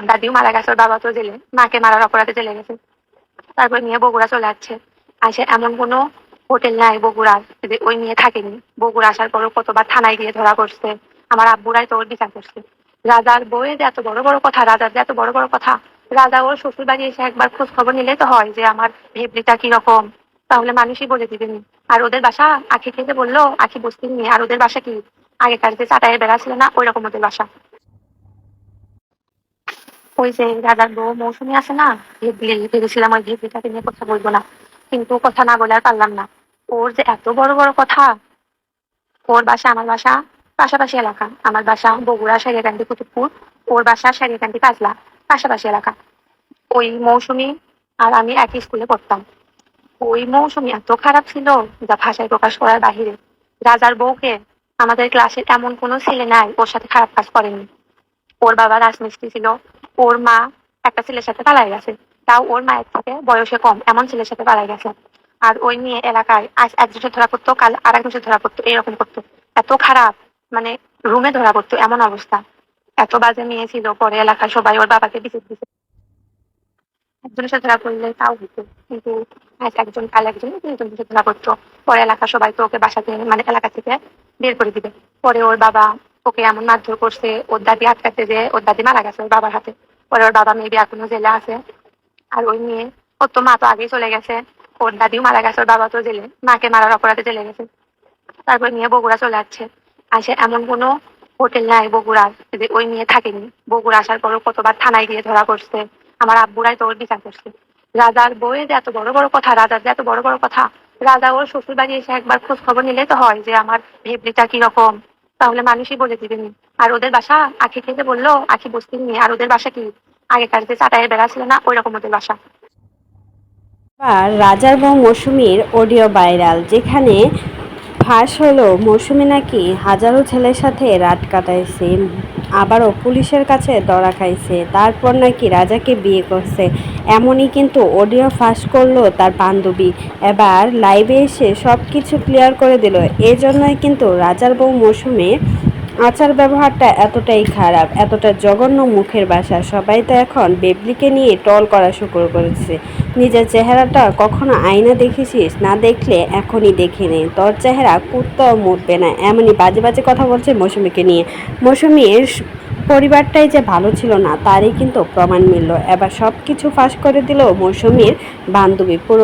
ওর দাদিও মারা গেছে, ওর বাবা তো জেলে, মাকে মারার অপরাধে জেলে গেছে। তারপর নিয়ে বগুড়া চলে যাচ্ছে আসে এমন কোনো হোটেল নাই বগুড়ার যে ওই নিয়ে থাকেনি। বগুড়া আসার পরও কতবার থানায় গিয়ে ধরা করছে আমার আব্বুরাই তো ওর বিচার করছে। রাজার বউয়ের যে এত বড় বড় কথা, রাজার যে এত বড় বড় কথা, রাজা ওর শ্বশুর বাড়ি এসে একবার খোঁজ খবর নিলে তো হয় যে আমার ভেবলিটা কীরকম। তাহলে মানুষই বলে দিবেন আর ওদের বাসা আখি খেতে বলল, আখি বসতে নিয়ে আর ওদের বাসা কি? আগেকার যে চাটাইয়ের বেড়া ছিল না ওই রকম ওদের বাসা। ওই যে রাজার বউ মৌসুমি আছে না ভেবেছিলাম ওই নিয়ে কথা বলব না। কিন্তু কথা না বলে আর পারলাম না। ওর যে এত বড় বড় কথা, ওর বাসা আমার বাসা পাশাপাশি এলাকা। আমার বাসা বগুড়া, সারিয়াকান্দি, কুতুবপুর। ওর বাসা সারিয়াকান্দি, কাজলা, পাশাপাশি এলাকা। ওই মৌসুমি আর আমি একই স্কুলে পড়তাম। ওই মৌসুমি এত খারাপ ছিল যা ভাষায় প্রকাশ করার বাহিরে। রাজার বউকে আমাদের ক্লাসের এমন কোনো ছেলে নাই, ওর সাথে খারাপ কাজ করেনি। ওর বাবা রাজমিস্ত্রি ছিল ওর মা একটা ছেলের সাথে পালাই গেছে। তাও ওর মায়ের থেকে বয়সে কম, এমন ছেলের সাথে পালাই গেছে। আর ওই নিয়ে এলাকায় আজ একজনের ধরা পড়তো, কাল আর এক একজনের ধরা পড়তো এরকম করতো। এত খারাপ মানে রুমে ধরা পড়তো, এমন অবস্থা। এত বাজে মেয়ে ছিল, পরে এলাকায় সবাই ওর বাবাকে বিচার দিছে। একজনের সাথে ধরা পড়লে তাও হতো, কিন্তু আজ একজন, কাল একজন তিনজনের সাথে ধরা পড়তো। পরে এলাকা সবাই তো ওকে বাসা থেকে মানে এলাকা থেকে বের করে দিবে। পরে ওর বাবা ওকে এমন মারধর করছে, ওর দাদি আটকাতে যে, ওর দাদি মারা গেছে ওর বাবার হাতে। পরে ওর বাবা মেবি এখনও জেলে আছে। আর ওই মেয়ে, ওর তো মা তো আগেই চলে গেছে। ওর দাদিও মারা গেছে, ওর বাবা তো জেলে, মাকে মারার অপরাধে জেলে গেছে। তারপর নিয়ে বগুড়া চলে যাচ্ছে আসে এমন কোনো হোটেল নাই বগুড়ার, যে ওই নিয়ে থাকেনি। বগুড়া আসার পরও কতবার থানায় গিয়ে ধরা করছে আমার আব্বুরাই তো ওর বিচার করছে। রাজার বউয়ের যে এত বড় বড় কথা, রাজার যে এত বড় বড় কথা, রাজা ওর শ্বশুর বাড়ি এসে একবার খোঁজ খবর নিলে তো হয় যে আমার ভেবলিটা কীরকম। তাহলে মানুষই বলে দিবেন আর ওদের বাসা আখি খেতে বলল, আখি বসতে নিয়ে। আর ওদের বাসা কি? আগেকার যে চাটাইয়ের বেড়া ছিল না, ওইরকম ওদের বাসা। আর রাজার বউ মৌসুমীর অডিও ভাইরাল, যেখানে ফাঁস হলো, মৌসুমি নাকি হাজারো ছেলের সাথে রাত কাটাইছে, আবারও পুলিশের কাছে ধরা খাইছে, তারপর নাকি রাজাকে বিয়ে করছে। এমনই কিন্তু অডিও ফাঁস করল তার বান্ধবী। এবার লাইভে এসে সব কিছু ক্লিয়ার করে দিল। এজন্যই জন্যই কিন্তু রাজার বউ মৌসুমীর আচার ব্যবহারটা এতটাই খারাপ, এতটা জঘন্য মুখের বাসা। সবাই তো এখন বেবলিকে নিয়ে টল করা শুরু করেছে। নিজের চেহারাটা কখনো আয়না দেখেছিস? না দেখলে এখনই দেখে নে। তোর চেহারা কুত্তাও মুটবে না। এমনই বাজে বাজে কথা বলছে মৌসুমীকে নিয়ে। মৌসুমীর পরিবারটাই যে ভালো ছিল না, তারই কিন্তু প্রমাণ মিলল। এবার সব কিছু ফাঁস করে দিল মৌসুমীর বান্ধবী। পুরো